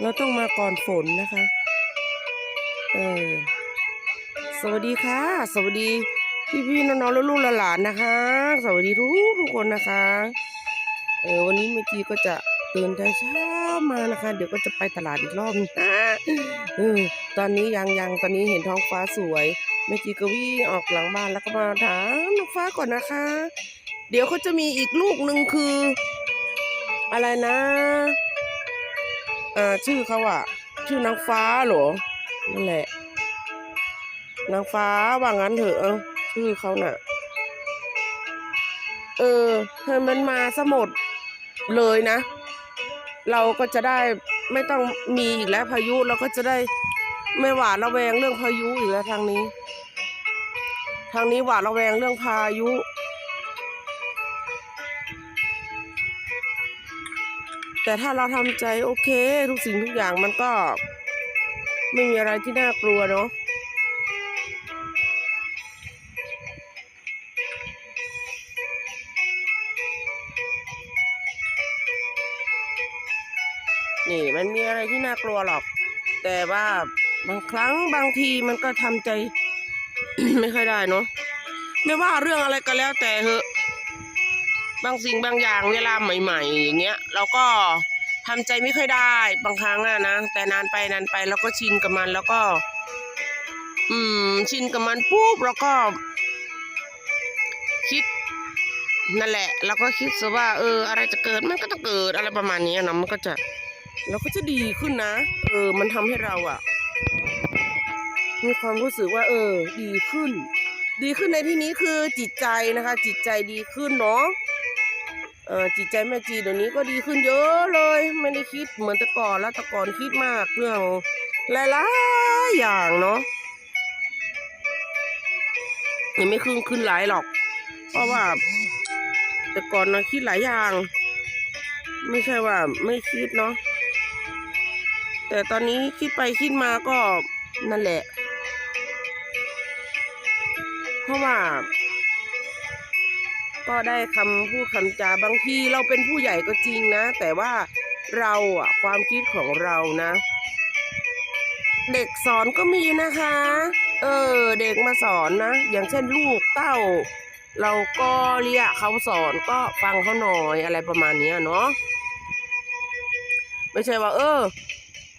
เราต้องมาก่อนฝนนะคะ เออ สวัสดีค่ะ สวัสดีพี่พี่ๆน้องๆและลูกหลานนะคะ สวัสดีทุกทุกคนนะคะ เออวันนี้เมื่อกี้ก็จะตื่นแต่เช้ามานะคะ เดี๋ยวก็จะไปตลาดอีกรอบนึงนะเออตอนนี้ยังยังตอนนี้เห็นท้องฟ้าสวยเมื่อกี้ก็วิ่งออกหลังบ้านแล้วก็มาถามน้องฟ้าก่อนนะคะ เดี๋ยวเขาจะมีอีกลูกหนึ่งคือ อะไรนะ อ่าชื่อเขาอะชื่อนางฟ้าเหรอนั่นแหละ นางฟ้าว่างั้นเถอะเออชื่อเขาน่ะ เออเธอมันมาสมดเลยนะ เราก็จะได้ไม่ต้องมีอีกแล้วพายุเราก็จะได้ไม่หวาดระแวงเรื่องพายุอีกแล้วทางนี้ ทางนี้หวาดระแวงเรื่องพายุ แต่ถ้าเราทำใจโอเค ทุกสิ่งทุกอย่างมันก็ ไม่มีอะไรที่น่ากลัวเนาะนี่มันมีอะไรที่น่ากลัวหรอก แต่ว่าบางครั้งบางทีมันก็ทำใจ ไม่ค่อยได้เนาะไม่ว่าเรื่องอะไรก็แล้วแต่เหอะ บางสิ่งบางอย่างเวลาใหม่ ๆ อย่างเงี้ยเราก็ทำใจไม่ค่อยได้บางครั้งอะนะแต่นานไปนานไปเราก็ชินกับมันแล้วก็ อืม ชินกับมันปุ๊บเราก็ คิดนั่นแหละเราก็คิดซะว่า เออ อะไรจะเกิดมันก็ต้องเกิดอะไรประมาณนี้นะมันก็จะเราก็จะดีขึ้นนะ เออ มันทำให้เราอะมีความรู้สึกว่า เออ ดีขึ้น ดีขึ้นในที่นี้คือจิตใจนะคะ จิตใจดีขึ้นเนาะ จิตใจแม่จีเดี๋ยวนี้ก็ดีขึ้นเยอะเลย ไม่ได้คิดเหมือนแต่ก่อนแล้วแต่ก่อนคิดมากเรื่องหลายๆอย่างเนาะยังไม่ขึ้นขึ้นหลายหรอก เพราะว่า แต่ก่อนนะคิดหลายอย่าง ไม่ใช่ว่า ไม่คิดเนาะแต่ตอนนี้คิดไปคิดมาก็นั่นแหละ เพราะว่า ก็ได้คำพูดคำจาบางทีเราเป็นผู้ใหญ่ก็จริงนะ แต่ว่าเราอะความคิดของเรานะ เด็กสอนก็มีนะคะ เออ เด็กมาสอนนะ อย่างเช่นลูกเต้า เราก็เรียกเขาสอนก็ฟังเขาหน่อยอะไรประมาณนี้เนาะไม่ใช่ว่า เออ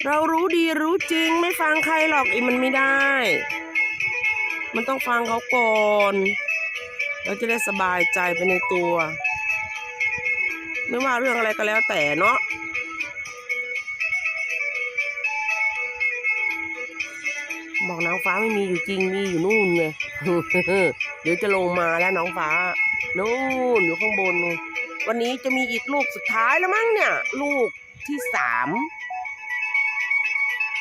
เรารู้ดีรู้จริงไม่ฟังใครหรอกอีมันไม่ได้ มันต้องฟังเขาก่อน เราจะได้สบายใจไปในตัว ไม่ว่าเรื่องอะไรก็แล้วแต่เนาะบอกน้องฟ้าไม่มีอยู่จริงมีอยู่นู่นไงเดี๋ยวจะลงมาแล้วน้องฟ้านู่นอยู่ข้างบนนู่นวันนี้จะมีอีกลูกสุดท้ายแล้วมั้งเนี่ย ลูกที่สาม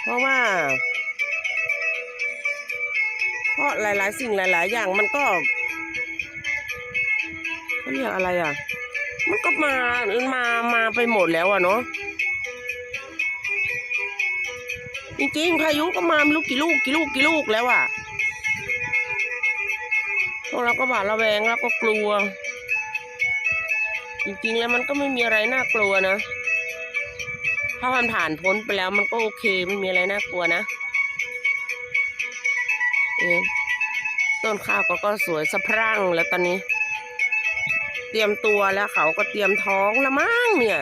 เพราะว่า เพราะหลาย ๆ สิ่งหลาย ๆ อย่างมันก็ เขาเรียกอะไรอะ มันก็มา มา มาไปหมดแล้วอะเนาะ จริงๆ พายุก็มาไม่รู้กี่ลูกกี่ลูกกี่ลูกแล้วอะ พวกเราก็บาดระแวงแล้วก็กลัว จริงๆ แล้วมันก็ไม่มีอะไรน่ากลัวนะ ถ้ามันผ่านพ้นไปแล้วมันก็โอเคไม่มีอะไรน่ากลัวนะ เอ๊ต้นข้าวก็ก็สวยสะพรั่งแล้วตอนนี้ รียมตัวแล้วเขาก็เตรียมท้องละมั้งเนี่ย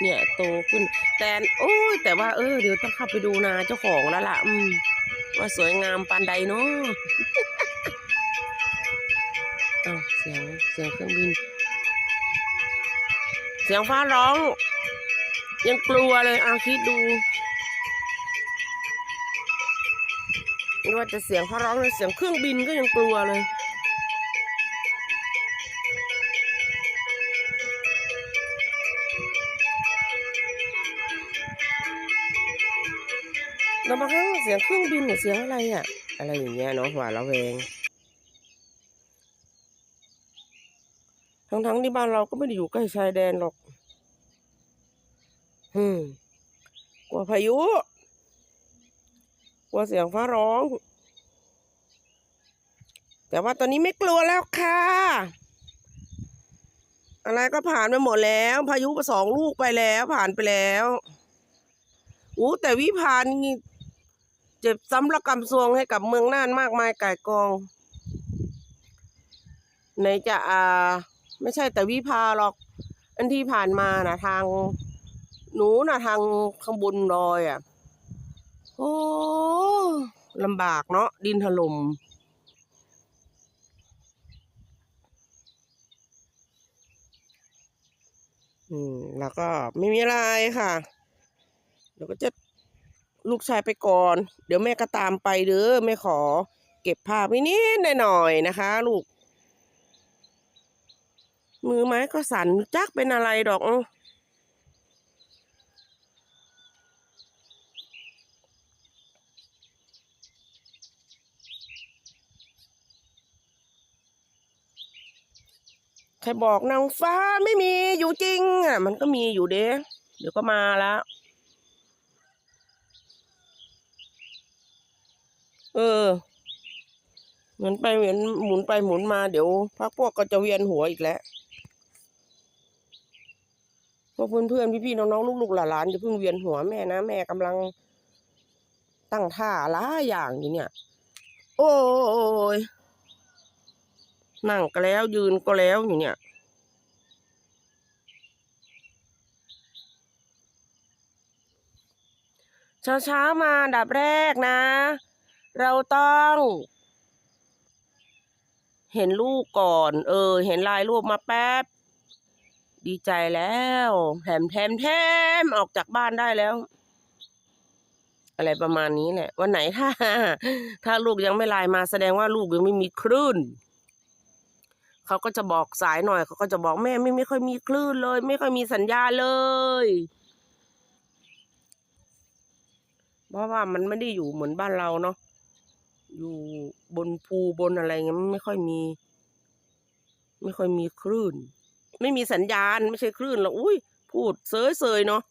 เนี่ยโตขึ้น แต่โอ้ยแต่ว่าเออเดี๋ยวต้องเข้าไปดูนาเจ้าของแล้วล่ะ อืม ว่าสวยงามปานใดเนาะอ้าเสียงเสียงเครื่องบิน เสียงฟ้าร้อง ยังกลัวเลยเอาคิดดูไม่ว่าจะเสียงฟ้าร้องหรือเสียงเครื่องบินก็ยังกลัวเลย บางครั้งเสียงเครื่องบินหรือเสียงอะไรอะ อะไรอย่างเงี้ยเนาะหวาดระแวง ทั้งๆที่บ้านเราก็ไม่ได้อยู่ใกล้ชายแดนหรอก อืม กลัวพายุ กลัวเสียงฟ้าร้อง แต่ว่าตอนนี้ไม่กลัวแล้วค่ะ อะไรก็ผ่านไปหมดแล้ว พายุสองลูกไปแล้ว ผ่านไปแล้วอู้แต่วิภานี่ เจ็บซ้ำระกำซวงให้กับเมืองน่านมากมายก่ายกอง ไหนจะอ่า ไม่ใช่แต่วิภาหรอก อันที่ผ่านมานะทาง หนูนะทางข้างบนดอยอะ โอ้ลำบากเนาะดินถล่มอืม แล้วก็ไม่มีอะไรค่ะ เดี๋ยวก็จะ ลูกชายไปก่อน เดี๋ยวแม่ก็ตามไปเด้อแม่ขอ เก็บภาพไว้นิดหน่อยๆนะคะ ลูก มือไม้ก็สั่นจักเป็นอะไรดอกใครบอกนางฟ้าไม่มีอยู่จริงอะมันก็มีอยู่เด้เดี๋ยวก็มาแล้ว ออ เหมือนไปเหมือนหมุนไปหมุนมาเดี๋ยวพักพวกก็จะเวียนหัวอีกแล้วพวกเพื่อนเพื่อนพี่พี่ๆน้องๆลูกๆหลานๆอย่าเพิ่งเวียนหัวแม่นะแม่กำลัง ตั้งท่าหลายอย่างอยู่เนี่ย โอ้ยนั่งก็แล้วยืนก็แล้วอยู่เนี่ยเช้าๆมาดับแรกนะ เราต้อง เห็นลูกก่อน เออ เห็นลายรูปมาแป๊บ ดีใจแล้วแถมแถมแถมออกจากบ้านได้แล้ว อะไรประมาณนี้แหละ วันไหนถ้า ถ้าลูกยังไม่ลน์มาแสดงว่าลูกยังไม่มีคลื่นเขาก็จะบอกสายหน่อยเขาก็จะบอกแม่ไม่ไม่ค่อยมีคลื่นเลย ไม่ค่อยมีสัญญาเลยเพราะว่ามันไม่ได้อยู่เหมือนบ้านเราเนาะ อยู่บนภูบนอะไรเงี้ยมันไม่ค่อยมี ไม่ค่อยมีคลื่น ไม่มีสัญญาณไม่ใช่คลื่นหรอกอุ้ยพูดเซยเซยเนาะ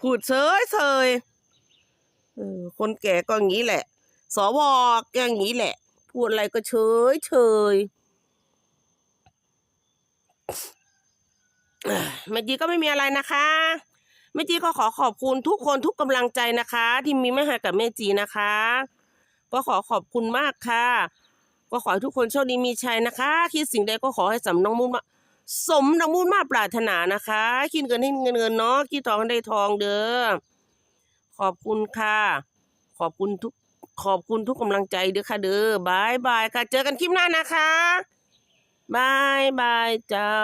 พูดเซยเซยเออคนแก่ก็อย่างนี้แหละ สวก็อย่างนี้แหละ พูดอะไรก็เฉยเฉยเอ้ยเมื่อกี้ก็ไม่มีอะไรนะคะแม่จีก็ขอขอบคุณทุกคนทุกกำลังใจนะคะ ที่มีแม่หากับแม่จีนะคะ ก็ขอขอบคุณมากค่ะ ก็ขอให้ทุกคนโชคดีมีชัยนะคะ คิดสิ่งใดก็ขอให้สำนองมุ่นมาสมน้องมุ่นมาปรารถนานะคะ คิดเงินให้เงินเงินเนาะคิดทองให้ได้ทองเด้อขอบคุณค่ะ ขอบคุณทุกขอบคุณทุกกำลังใจเด้อค่ะเด้อบายบายค่ะ เจอกันคลิปหน้านะคะบายบายเจ้า